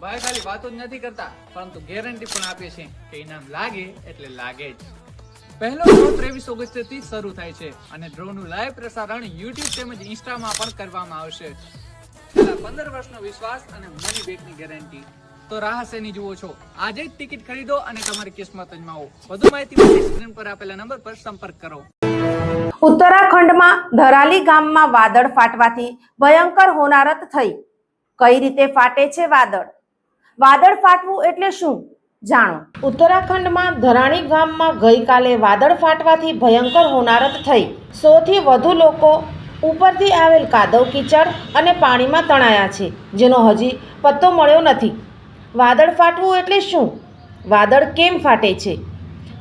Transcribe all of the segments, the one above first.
ભાઈ ખાલી વાતો જ નથી કરતા, પરંતુ ગેરંટી પણ આપીએ છીએ કે ઇનામ લાગે એટલે લાગે જ. પહેલો ડ્રો ત્રેવીસ ઓગસ્ટથી શરૂ થાય છે અને ડ્રો નું લાઈવ પ્રસારણ યુટ્યુબ તેમજ ઇન્સ્ટામાં પણ કરવામાં આવશે. પંદર વર્ષનો વિશ્વાસ અને મની બેકની ગેરંટી તો રાહ શેની જુઓ છો? આજે જ ટિકિટ ખરીદો અને તમારી કિસ્મત અજમાવો. વધુ માહિતી માટે સ્ક્રીન પર આપેલા નંબર પર સંપર્ક કરો. ઉત્તરાખંડમાં ધરાલી ગામમાં વાદળ ફાટવાથી ભયંકર હોનારત થઈ. કઈ રીતે ફાટે છે વાદળ? વાદળ ફાટવું એટલે શું? જાણો. ઉત્તરાખંડમાં ધરાણી ગામમાં ગઈકાલે વાદળ ફાટવાથી ભયંકર હોનારત થઈ. સોથી વધુ લોકો ઉપરથી આવેલ કાદવ કીચડ અને પાણીમાં તણાયા છે, જેનો હજી પત્તો મળ્યો નથી. વાદળ ફાટવું એટલે શું? વાદળ કેમ ફાટે છે?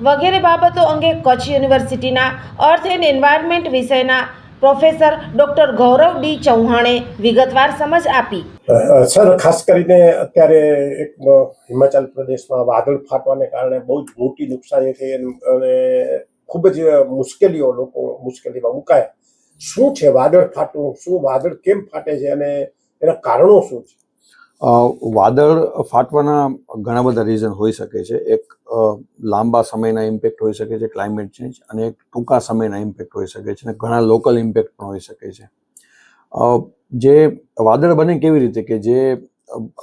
વગેરે બાબતો અંગે કચ્છ યુનિવર્સિટીના અર્થ એન્ડ એન્વાયરમેન્ટ વિષયના પ્રોફેસર ડોક્ટર ગૌરવ ડી ચૌહાણે વિગતવાર સમજ આપી. સર, ખાસ કરીને અત્યારે એક હિમાચલ પ્રદેશમાં વાદળ ફાટવાને કારણે બહુ જ મોટી નુકસાની થઈ અને ખૂબ જ મુશ્કેલીઓ લોકો મુશ્કેલીમાં મુકાયા. શું છે વાદળ ફાટવું? શું વાદળ કેમ ફાટે છે? અને એના કારણો શું છે? વાદળ ફાટવાના ઘણા બધા રીઝન હોઈ શકે છે. એક લાંબા સમયના ઇમ્પેક્ટ હોઈ શકે છે ક્લાઇમેટ ચેન્જ અને એક ટૂંકા સમયના ઇમ્પેક્ટ હોઈ શકે છે અને ઘણા લોકલ ઇમ્પેક્ટ પણ હોઈ શકે છે. જે વાદળ બને કેવી રીતે કે જે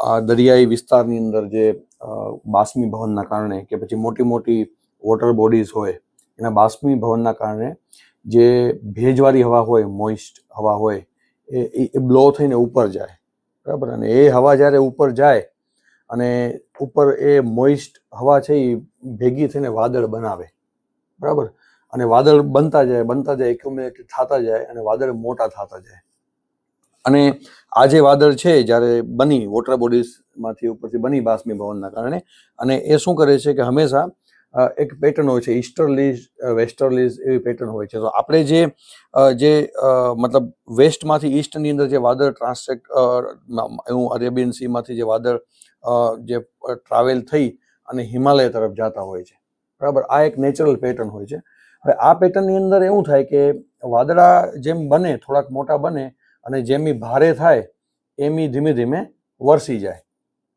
આ દરિયાઈ વિસ્તારની અંદર જે અ, બાષ્પીભવનના કારણે કે પછી મોટી મોટી વોટર બોડીઝ હોય એના બાષ્પીભવનના કારણે જે ભેજવાળી હવા હોય મોઇસ્ટ હવા હોય એ એ બ્લો થઈને ઉપર જાય. બરાબર? અને એ હવા જ્યારે ઉપર જાય અને ઉપર એ મોઇસ્ટ હવા છે એ ભેગી થઈને વાદળ બનાવે. બરાબર? અને વાદળ બનતા જાય બનતા જાય એક્યુમ્યુલેટ થતા જાય અને વાદળ મોટા થતા જાય. અને આ જે વાદળ છે જ્યારે બની વોટર બોડીઝમાંથી ઉપરથી બની બાષ્પીભવનના કારણે અને એ શું કરે છે કે હંમેશા એક પેટર્ન હોય છે ઈસ્ટર્લીઝ વેસ્ટર્લીઝ એવી પેટર્ન હોય છે. તો આપણે જે જે મતલબ વેસ્ટમાંથી ઈસ્ટની અંદર જે વાદળ ટ્રાન્સેક્ટ એવું અરેબિયન સીમાંથી જે વાદળ જે ટ્રાવેલ થઈ અને હિમાલય તરફ જતા હોય છે. બરાબર? આ એક નેચરલ પેટર્ન હોય છે. હવે આ પેટર્નની અંદર એવું થાય કે વાદળા જેમ બને, થોડાક મોટા બને અને જેમ ભારે થાય, એમ ધીમે ધીમે વરસી જાય.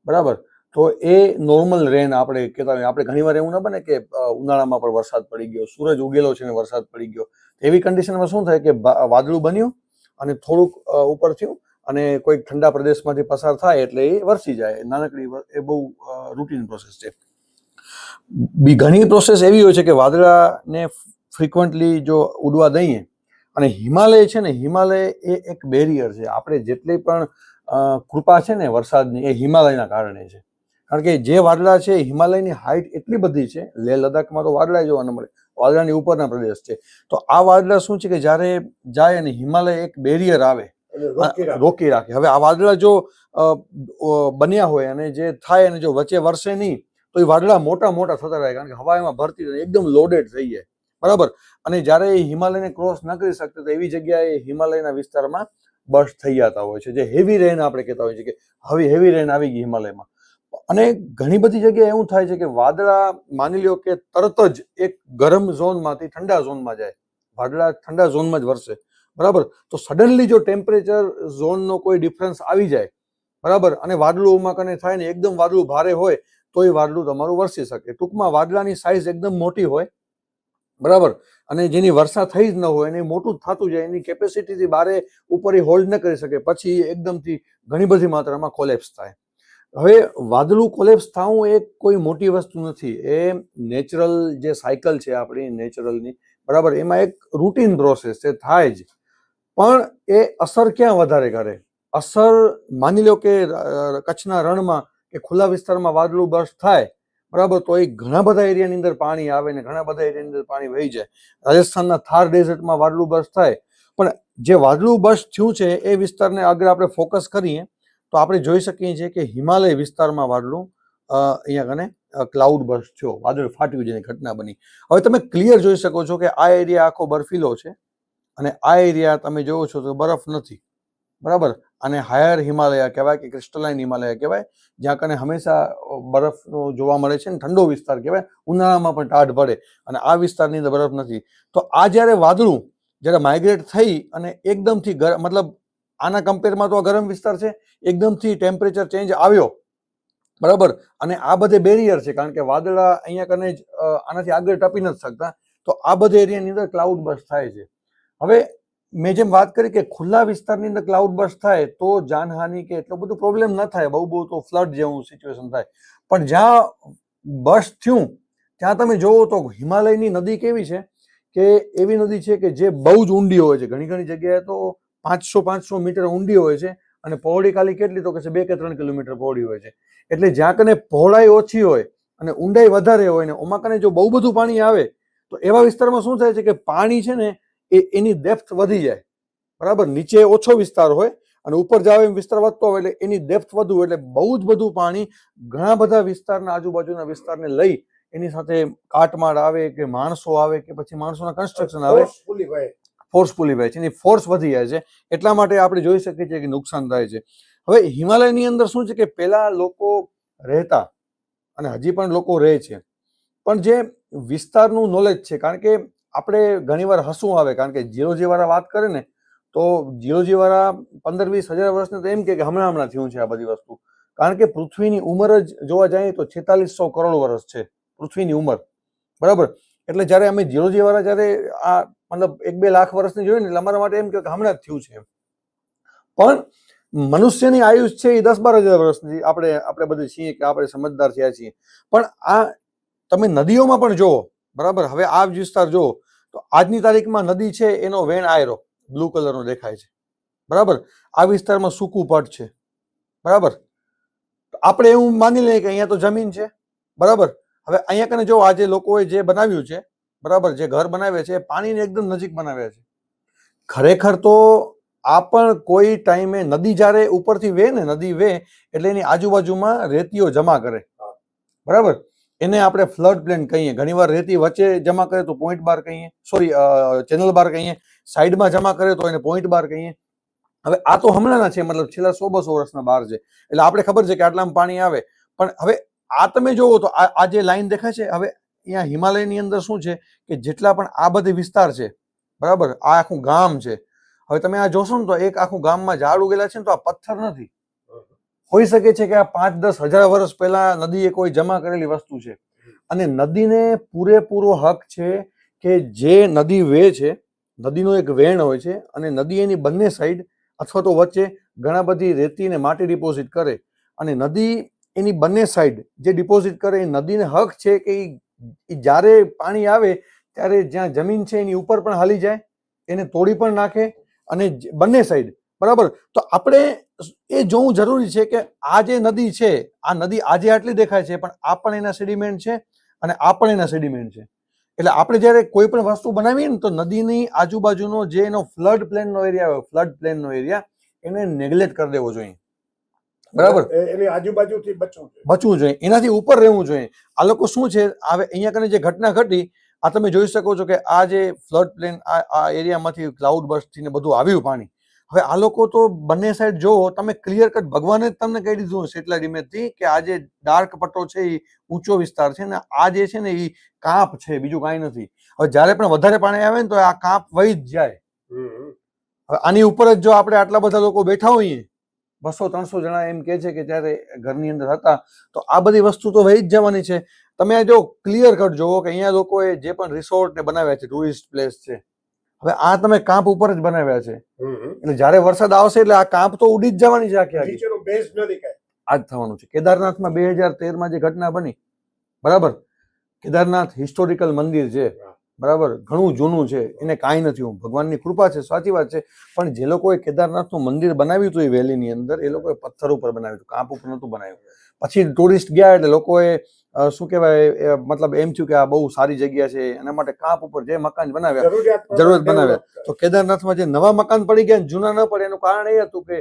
બરાબર? તો એ નોર્મલ રેન આપણે કહેતા હોય. આપણે ઘણીવાર એવું ના બને કે ઉનાળામાં પણ વરસાદ પડી ગયો, સૂરજ ઉગેલો છે ને વરસાદ પડી ગયો. એવી કન્ડિશનમાં શું થાય કે વાદળું બન્યું અને થોડુંક ઉપર થયું અને કોઈક ઠંડા પ્રદેશમાંથી પસાર થાય એટલે એ વરસી જાય. નાનકડી એ બહુ રૂટીન પ્રોસેસ છે. બી ઘણી પ્રોસેસ એવી હોય છે કે વાદળાને ફ્રિકવન્ટલી જો ઉડવા દઈએ અને હિમાલય છે ને, હિમાલય એ એક બેરિયર છે. આપણે જેટલી પણ કૃપા છે ને વરસાદની એ હિમાલયના કારણે છે. કારણ કે જે વાદળા છે હિમાલયની હાઇટ એટલી બધી છે લેહ લદ્દાખમાં તો વાદળા જોવા ન મળે વાદળાની ઉપરના પ્રદેશ છે. તો આ વાદળા શું છે કે જ્યારે જાય અને હિમાલય એક બેરિયર આવે રોકી રાખે. હવે આ વાદળા જો બન્યા હોય અને જે થાય અને જો વચ્ચે વરસે નહીં તો એ વાદળા મોટા મોટા થતા રહે. કારણ કે હવા એમાં ભરતી એકદમ લોડેડ થઈ જાય. બરાબર? અને જ્યારે એ હિમાલયને ક્રોસ ન કરી શકતા તો એવી જગ્યાએ હિમાલયના વિસ્તારમાં બર્સ્ટ થઈ જતા હોય છે. જે હેવી રેન આપણે કહેતા હોઈએ છીએ કે હવે હેવી રેન આવી ગઈ હિમાલયમાં. અને ઘણી બધી જગ્યાએ એવું થાય છે કે વાદળા માની લ્યો કે તરત જ એક ગરમ ઝોનમાંથી ઠંડા ઝોનમાં જાય. વાદળા ઠંડા ઝોનમાં જ વરસે. બરાબર? તો સડનલી જો ટેમ્પરેચર ઝોનનો કોઈ ડિફરન્સ આવી જાય, બરાબર? અને વાદળું કને થાય ને એકદમ વાદળું ભારે હોય, તો એ વાદળું તમારું વરસી શકે. ટૂંકમાં વાદળાની સાઇઝ એકદમ મોટી હોય, બરાબર? અને જેની વર્ષા થઈ જ ન હોય એને મોટું થતું જાય, એની કેપેસિટીથી બારે ઉપર હોલ્ડ ન કરી શકે, પછી એકદમથી ઘણી બધી માત્રામાં કોલેપ્સ થાય. હવે વાદળું કોલેપ્સ થવું એ કોઈ મોટી વસ્તુ નથી. એ નેચરલ જે સાયકલ છે આપણી નેચરલની બરાબર? એમાં એક રૂટીન પ્રોસેસ છે, થાય જ. પણ એ અસર ક્યાં વધારે કરે? અસર માની લો કે કચ્છના રણમાં કે ખુલ્લા વિસ્તારમાં વાદળું બર્સ્ટ થાય, બરાબર? તો એ ઘણા બધા એરિયાની અંદર પાણી આવે ને ઘણા બધા એરિયાની અંદર પાણી વહી જાય. રાજસ્થાનના થાર ડેઝર્ટમાં વાદળું બર્સ્ટ થાય. પણ જે વાદળું બર્સ્ટ થયું છે એ વિસ્તારને આગળ આપણે ફોકસ કરીએ તો આપણે જોઈ શકીએ છીએ કે હિમાલય વિસ્તારમાં વાદળું અહીંયા કને ક્લાઉડ બર્સ્ટ થયો, વાદળ ફાટ્યું જેની ઘટના બની. હવે તમે ક્લિયર જોઈ શકો છો કે આ એરિયા આખો બર્ફીલો છે અને આ એરિયા તમે જોવો છો તો બરફ નથી. બરાબર? અને હાયર હિમાલય કહેવાય કે ક્રિસ્ટલાઇન હિમાલય કહેવાય, જ્યાં કને હંમેશા બરફનો જોવા મળે છે ને ઠંડો વિસ્તાર કહેવાય, ઉનાળામાં પણ ટાઢ પડે અને આ વિસ્તારની અંદર બરફ નથી. તો આ જ્યારે વાદળું જ્યારે માઇગ્રેટ થઈ અને એકદમથી મતલબ આના કમ્પેરમાં તો આ ગરમ વિસ્તાર છે, એકદમથી ટેમ્પરેચર ચેન્જ આવ્યો. બરાબર? અને આ બધે બેરિયર છે, કારણ કે વાદળા અહીંયા કને જ આનાથી આગળ ટપી નથી શકતા. તો આ બધા એરિયાની અંદર ક્લાઉડ બસ થાય છે. હવે મેં જેમ વાત કરી કે ખુલ્લા વિસ્તારની અંદર ક્લાઉડ બસ થાય, તો જાનહાનિ કે એટલો બધો પ્રોબ્લેમ ન થાય, બહુ બહુ તો ફ્લડ જેવું સિચ્યુએશન થાય. પણ જ્યાં બસ થયું, ત્યાં તમે જોવો તો હિમાલયની નદી કેવી છે, કે એવી નદી છે કે જે બહુ જ ઊંડી હોય છે. ઘણી ઘણી જગ્યાએ તો પાંચસો પાંચસો મીટર ઊંડી હોય છે અને પહોળી ખાલી કેટલી તો કે છે બે કે ત્રણ કિલોમીટર પહોળી હોય છે. એટલે જ્યાં કને પહોળાઈ ઓછી હોય અને ઊંડાઈ વધારે હોય ને ઓમાં કને જો બહુ બધું પાણી આવે તો એવા વિસ્તારમાં શું થાય છે કે પાણી છે ને એ એની ડેપ્થ વધી જાય. બરાબર? નીચે ઓછો વિસ્તાર હોય અને ઉપર જાવ એમ વિસ્તાર વધતો હોય એટલે એની ડેપ્થ વધુ એટલે બહુ જ બધું પાણી ઘણા બધા વિસ્તારના આજુબાજુના વિસ્તારને લઈ એની સાથે કાટમાળ આવે કે માણસો આવે કે પછી માણસોના કન્સ્ટ્રક્શન આવે. ફોર્સફુલી વહે છે. એની ફોર્સ વધી જાય છે. એટલા માટે આપણે જોઈ શકીએ છીએ કે નુકસાન થાય છે. હવે હિમાલયની અંદર શું છે કે પહેલાં લોકો રહેતા અને હજી પણ લોકો રહે છે. પણ જે વિસ્તારનું નોલેજ છે, કારણ કે આપણે ઘણીવાર હસવું આવે, કારણ કે જીઓજી વાળા વાત કરે ને, તો જીઓજીવાળા પંદર વીસ હજાર વર્ષને તો એમ કે કે હમણાં હમણાં થયું છે આ બધી વસ્તુ. કારણ કે પૃથ્વીની ઉંમર જ જોવા જઈએ તો છેતાલીસો કરોડ વર્ષ છે. પૃથ્વીની ઉંમર. બરાબર? એટલે જ્યારે અમે જીઓજીવાળા જ્યારે આ મતલબ એક બે લાખ વર્ષની જોઈએ ને એટલે અમારા માટે એમ કે હમણાં જ થયું છે પણ મનુષ્યની આયુષ છે એ દસ બાર હજાર વર્ષની. આપણે આપણે બધે છીએ કે આપણે સમજદાર થયા છીએ. પણ આ તમે નદીઓમાં પણ જુઓ, બરાબર? હવે આ વિસ્તાર જુઓ, તો આજની તારીખમાં નદી છે એનો વેણ આયરો, બ્લુ કલરનો દેખાય છે. બરાબર? આ વિસ્તારમાં સૂકું પટ છે. બરાબર? આપણે એવું માની લઈએ કે અહીંયા તો જમીન છે. બરાબર? હવે અહીંયા કને જો આજે લોકોએ જે બનાવ્યું છે બરાબર, જે ઘર બનાવે છે પાણીને એકદમ નજીક બનાવે છે. ખરેખર તો આ પણ કોઈ ટાઈમે નદી જ્યારે ઉપરથી વે ને, નદી વે એટલે એની આજુબાજુમાં રેતીઓ જમા કરે. બરાબર? એને આપણે ફ્લડ પ્લેન કહીએ. ઘણીવાર રેતી વચ્ચે જમા કરે તો પોઈન્ટ બાર કહીએ. સોરી ચેનલ બાર કહીએ. સાઈડમાં જમા કરે તો એને પોઈન્ટ બાર કહીએ. હવે આ તો હમણાંના છે, મતલબ છેલ્લા સો બસો વર્ષના બાર છે. એટલે આપણે ખબર છે કે આટલામાં પાણી આવે. પણ હવે આ તમે જોવો તો આ જે લાઈન દેખાય છે, હવે અહીંયા હિમાલયની અંદર શું છે કે જેટલા પણ આ બધી વિસ્તાર છે, બરાબર? આ આખું ગામ છે. હવે તમે આ જોશો ને તો એક આખું ગામમાં ઝાડ ઉગેલા છે ને તો આ પથ્થર નથી. હોઈ શકે છે કે આ પાંચ દસ હજાર વર્ષ પહેલા નદીએ કોઈ જમા કરેલી વસ્તુ છે. અને નદીને પૂરેપૂરો હક છે કે જે નદી વે છે, નદીનો એક વેણ હોય છે અને નદી એની બંને સાઈડ અથવા તો વચ્ચે ઘણા બધી રેતી અને માટી ડિપોઝિટ કરે. અને નદી એની બંને સાઈડ જે ડિપોઝિટ કરે એ નદીને હક છે કે ઈ જ્યારે પાણી આવે ત્યારે જ્યાં જમીન છે એની ઉપર પણ હાલી જાય, એને તોડી પણ નાખે અને બંને સાઈડ બરાબર? તો આપણે એ જોવું જરૂરી છે કે આ જે નદી છે, આ નદી આજે આટલી દેખાય છે, પણ આ પણ એના સેડિમેન્ટ છે અને આ પણ એના સેડિમેન્ટ છે. એટલે આપણે જ્યારે કોઈ પણ વસ્તુ બનાવીએ ને તો નદીની આજુબાજુનો જે એનો ફ્લડ પ્લેનનો એરિયા હોય ફ્લડ પ્લેનનો એરિયા એને નેગ્લેક્ટ કરી દેવો જોઈએ. બરાબર? એની આજુબાજુથી બચવું જોઈએ. બચવું જોઈએ. એનાથી ઉપર રહેવું જોઈએ. આ લોકો શું છે? હવે અહીંયા કને જે ઘટના ઘટી આ તમે જોઈ શકો છો કે આ જે ફ્લડ પ્લેન આ એરિયામાંથી ક્લાઉડ બર્સ્ટ ને બધું આવ્યું પાણી. હવે આ લોકો તો બંને સાઈડ જોવો તમે ક્લિયર કટ ભગવાને જ તમને કહી દીધું સેટેલાઇટ ઇમેજથી કે આ જે ડાર્ક પટ્ટો છે એ ઊંચો વિસ્તાર છે ને આ જે છે ને એ કાંપ છે બીજું કાંઈ નથી. હવે જ્યારે પણ વધારે પાણી આવે ને તો આ કાંપ વહી જ જાય. હવે આની ઉપર જ જો આપણે આટલા બધા લોકો બેઠા હોઈએ બસો ત્રણસો જણા એમ કે છે કે જ્યારે ઘરની અંદર હતા તો આ બધી વસ્તુ તો વહી જ જવાની છે. તમે જો ક્લિયર કટ જોવો કે અહીંયા લોકોએ જે પણ રિસોર્ટ ને બનાવ્યા છે ટુરિસ્ટ પ્લેસ છે હવે આ તમે કાંપ ઉપર જ બનાવ્યા છે. એટલે જ્યારે વરસાદ આવશે એટલે આ કાંપ તો ઉડી જ જવાની છે આખી આખી. આ જ થવાનું છે. કેદારનાથમાં બે હજાર તેરમાં જે ઘટના બની બરાબર? કેદારનાથ હિસ્ટોરિકલ મંદિર છે. બરાબર? ઘણું જૂનું છે. એને કાંઈ નથી. હું ભગવાનની કૃપા છે સાચી વાત છે. પણ જે લોકોએ કેદારનાથનું મંદિર બનાવ્યું હતું એ વેલીની અંદર એ લોકોએ પથ્થર ઉપર બનાવ્યું હતું. કાંપ ઉપર નહોતું બનાવ્યું. પછી ટુરિસ્ટ ગયા એટલે લોકોએ શું કહેવાય મતલબ એમ થયું કે આ બહુ સારી જગ્યા છે. એના માટે કાંપ ઉપર જે મકાન બનાવ્યા જરૂરિયાત પ્રમાણે જરૂરિયાત બનાવે. develop કરે. તો કેદારનાથમાં જે નવા મકાન પડી ગયા જૂના ન પડે એનું કારણ એ હતું કે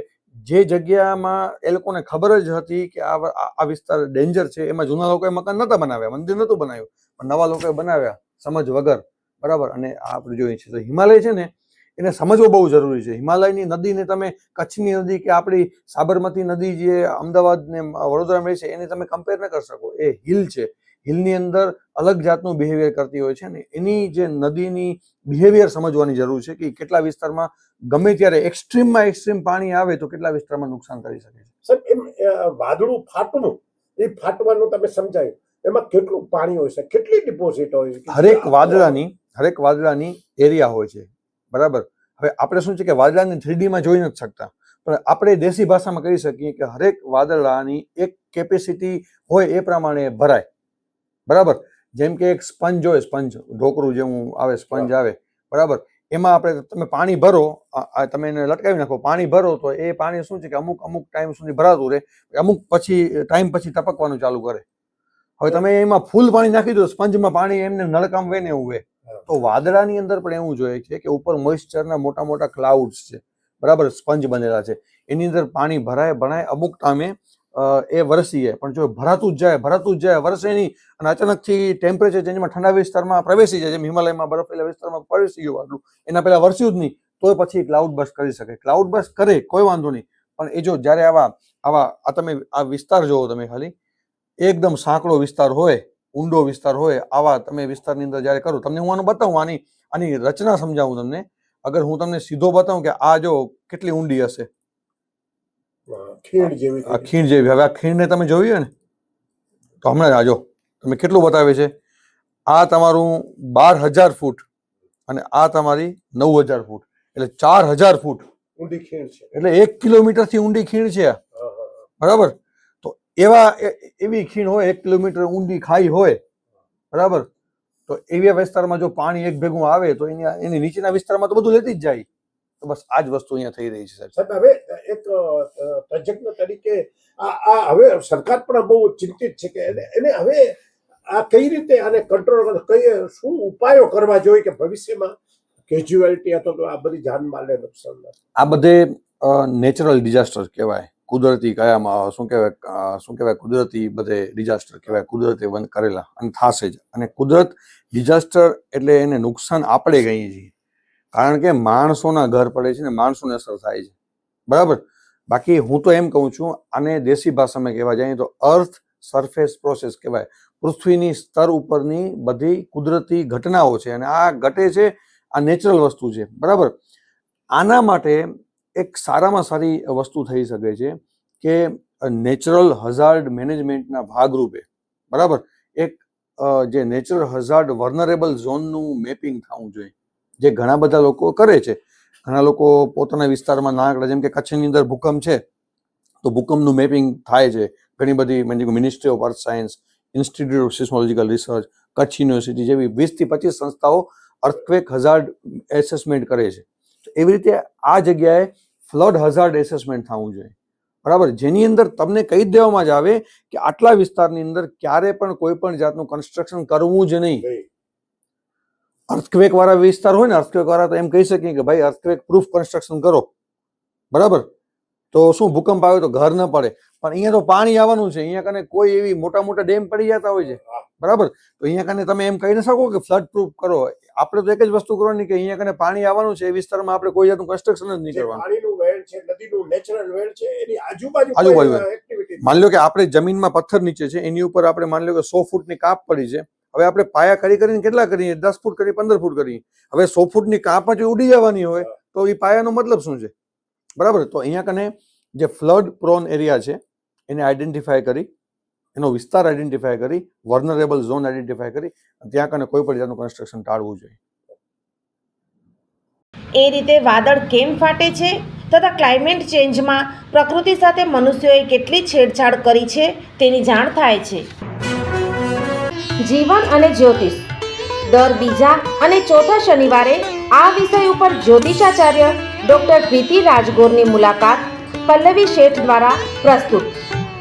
જે જગ્યામાં એ લોકોને ખબર જ હતી કે આ આ આ વિસ્તાર ડેન્જર છે. એમાં જૂના લોકોએ મકાન નહોતા બનાવ્યા. મંદિર નહોતું બનાવ્યું. પણ નવા લોકોએ બનાવ્યા. સમજ વગર, બરાબર? અને આપણે જોઈએ છીએ. તો હિમાલય છે ને, એને સમજવો બહુ જરૂરી છે. હિમાલયની નદીને તમે કચ્છની નદી કે આપણી સાબરમતી નદી જે અમદાવાદ ને વડોદરામાં રહે છે, એને તમે કમ્પેર ન કરી શકો. એ હિલ છે. હિલની અંદર અલગ જાતનું બિહેવિયર કરતી હોય છે ને, એની જે નદીની બિહેવિયર સમજવાની જરૂર છે કે કેટલા વિસ્તારમાં ગમે ત્યારે એક્સ્ટ્રીમમાં એક્સ્ટ્રીમ પાણી આવે તો કેટલા વિસ્તારમાં નુકસાન કરી શકે છે. સર એમ વાદળું ફાટવું, એ ફાટવાનું તમે સમજાયું. એમાં કેટલું પાણી હોય છે? કેટલી ડિપોઝિટ હોય છે? હરેક વાદળાની હરેક વાદળાની એરિયા હોય છે. બરાબર? હવે આપણે શું છે કે વાદળાને થ્રીડીમાં જોઈ નથી શકતા. પણ આપણે દેશી ભાષામાં કહી શકીએ કે હરેક વાદળાની એક કેપેસિટી હોય એ પ્રમાણે ભરાય. બરાબર? જેમ કે એક સ્પંજ હોય સ્પંજ ઢોકરું જેવું આવે સ્પંજ આવે. બરાબર? એમાં આપણે તમે પાણી ભરો તમે એને લટકાવી નાખો પાણી ભરો તો એ પાણી શું છે કે અમુક અમુક ટાઈમ સુધી ભરાતું રહે. અમુક પછી ટાઈમ પછી ટપકવાનું ચાલુ કરે. હવે તમે એમાં ફૂલ પાણી નાખી દો સ્પંજમાં પાણી એમને નળકામ વે ને એવું વે. તો વાદળાની અંદર પણ એવું જોઈએ છે કે ઉપર મોઇસ્ચરના મોટા મોટા ક્લાઉડ્સ છે. બરાબર સ્પંજ બનેલા છે. એની અંદર પાણી ભરાય ભરાય અમુક ટાઈમે એ વરસી જાય પણ જો ભરાતું જ જાય ભરાતું જ જાય વરસે નહીં અને અચાનકથી ટેમ્પરેચર ચેન્જમાં ઠંડા વિસ્તારમાં પ્રવેશી જાય જેમ હિમાલયમાં બરફેલા વિસ્તારમાં પ્રવેશી ગયું આટલું એના પહેલાં વરસ્યું જ નહીં તોય પછી ક્લાઉડ બસ કરી શકે. ક્લાઉડ બસ કરે કોઈ વાંધો નહીં. પણ એ જો જ્યારે આવા આવા આ તમે આ વિસ્તાર જોવો તમે ખાલી એકદમ સાંકડો વિસ્તાર હોય ઊંડો વિસ્તાર હોય આવા તમે વિસ્તારની અંદર જ્યારે કરો તમને હું આનું બતાવું આની આની રચના સમજાવું તમને. અગર હું તમને સીધો બતાવું કે આ જો કેટલી ઊંડી હશે. ખીણ જેવી આ ખીણ જેવી હવે આ ખીણને તમે જોઈ ને? તો હમણાં જ આજો તમે કેટલું બતાવે છે? આ તમારું બાર હજાર ફૂટ અને આ તમારી નવ હજાર ફૂટ. એટલે ચાર હજાર ફૂટ. ઊંડી ખીણ છે. એટલે એક કિલોમીટરથી ઊંડી ખીણ છે આ. બરાબર? એવા એવી ખીણ હોય એક કિલોમીટર ઊંડી ખાઈ હોય બરાબર? તો એવા વિસ્તારમાં જો પાણી એક ભેગું આવે તો એની એની નીચેના વિસ્તારમાં તો બધું લેતી જ જાય. તો બસ આ જ વસ્તુ અહીંયા થઈ રહી છે સાહેબ. સાહેબ હવે એક તજજ્ઞ તરીકે આ આ હવે સરકાર પણ બહુ ચિંતિત છે કે એને એને હવે આ કઈ રીતે આને કંટ્રોલ કઈ શું ઉપાયો કરવા જોઈએ કે ભવિષ્યમાં કેજ્યુઅલિટી અથવા તો આ બધી જાનમાલને નુકસાન આ બધે નેચરલ ડિઝાસ્ટર કહેવાય. કુદરતી કયામાં શું કહેવાય શું કહેવાય, કુદરતી બધે ડિઝાસ્ટર કહેવાય, કુદરતે બંધ કરેલા અને થશે જ. અને કુદરત ડિઝાસ્ટર એટલે એને નુકસાન આપણે કહીએ છીએ. કારણ કે માણસોના ઘર પડે છે ને માણસોને અસર થાય છે. બરાબર? બાકી હું તો એમ કહું છું, આને દેશી ભાષામાં કહેવા જાય તો અર્થ સરફેસ પ્રોસેસ કહેવાય. પૃથ્વીની સ્તર ઉપરની બધી કુદરતી ઘટનાઓ છે અને આ ઘટે છે, આ નેચરલ વસ્તુ છે. બરાબર? આના માટે એક સારામાં સારી વસ્તુ થઈ શકે છે કે નેચરલ હઝાર્ડ મેનેજમેન્ટના ભાગરૂપે, બરાબર? એક જે નેચરલ હઝાર્ડ વર્નરેબલ ઝોનનું મેપિંગ થવું જોઈએ, જે ઘણા બધા લોકો કરે છે. ઘણા લોકો પોતાના વિસ્તારમાં નાનકડા જેમ કે કચ્છની અંદર ભૂકંપ છે, તો ભૂકંપનું મેપિંગ થાય છે. ઘણી બધી ministry of earth science institute of seismological research Kutch university જેવી વીસથી પચીસ સંસ્થાઓ અર્થક્વેક હઝાર્ડ એસેસમેન્ટ કરે છે. એવી રીતે આ જગ્યાએ ફ્લડ હઝાર્ડ એસેસમેન્ટ થવું જોઈએ. બરાબર? જેની અંદર તમને કહી દેવામાં જ આવે કે આટલા વિસ્તારની અંદર ક્યારે પણ કોઈ પણ જાતનું કન્સ્ટ્રક્શન કરવું જ નહીં. અર્થક્વેક વાળા વિસ્તાર હોય ને અર્થક્વેક વાળા તો એમ કહી શકીએ કે ભાઈ અર્થક્વેક પ્રૂફ કન્સ્ટ્રક્શન કરો. બરાબર? તો શું ભૂકંપ આવે તો ઘર ન પડે. પણ અહીંયા તો પાણી આવવાનું છે. અહીંયા કને કોઈ એવી મોટા મોટા ડેમ પડી જતા હોય છે. બરાબર? તો અહીંયા કને તમે એમ કહી ન શકો કે ફ્લડ પ્રૂફ કરો. આપણે તો એક જ વસ્તુ કરવાની કે અહીંયા કને પાણી આવવાનું છે એ વિસ્તારમાં આપણે કોઈ જાતનું કન્સ્ટ્રક્શન જ નહીં કરવાનું. પાણીનું વહેણ છે નદીનું નેચરલ વહેણ છે એની આજુબાજુ આજુબાજુ માની લો કે આપણે જમીનમાં પથ્થર નીચે છે એની ઉપર આપણે માની લો કે સો ફૂટની કાપ પડી છે. હવે આપણે પાયા કરી કરીને કેટલા કરીએ? દસ ફૂટ કરી પંદર ફૂટ કરીએ. હવે સો ફૂટની કાપ જ ઉડી જવાની હોય તો એ પાયાનો મતલબ શું છે? બરાબર? તો અહીંયા કને જે ફ્લડ પ્રોન એરિયા છે એને આઈડેન્ટિફાય કરી એનો વિસ્તાર આઈડેન્ટિફાય કરી વર્નરેબલ ઝોન આઈડેન્ટિફાય કરી ત્યાં કને કોઈ પણ જાતનું કન્સ્ટ્રક્શન ટાળવું જોઈએ. એ રીતે વાદળ કેમ ફાટે છે તથા ક્લાઇમેટ ચેન્જમાં પ્રકૃતિ સાથે મનુષ્યોએ કેટલી છેડછાડ કરી છે તેની જાણ થાય છે. જીવન અને જ્યોતિષ. દર બીજા અને ચોથા શનિવારે આ વિષય ઉપર જ્યોતિષાચાર્ય ડૉક્ટર પ્રીતિ રાજગોરની મુલાકાત પલ્લવી શેઠ દ્વારા પ્રસ્તુત.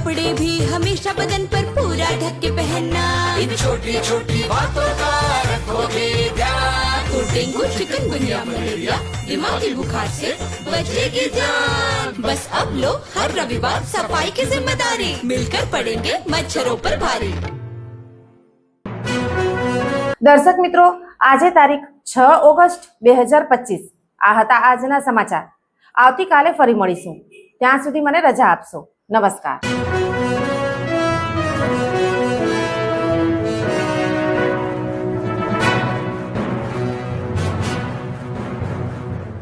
कपड़े भी हमेशा बदन पर पूरा ढक के पहनना इन छोटी छोटी बातों का रखोगे ध्यान तो डेंगू चिकनगुनिया मलेरिया दिमागी बुखार से बचेगी जान बस अब लो हर रविवार सफाई की जिम्मेदारी मिलकर पड़ेंगे मच्छरों पर भारी દર્શક મિત્રો આજે તારીખ છ ઓગસ્ટ બે હજાર પચીસ આ હતા આજના સમાચાર આવતીકાલે ફરી મળીશું ત્યાં સુધી મને રજા આપશો નમસ્કાર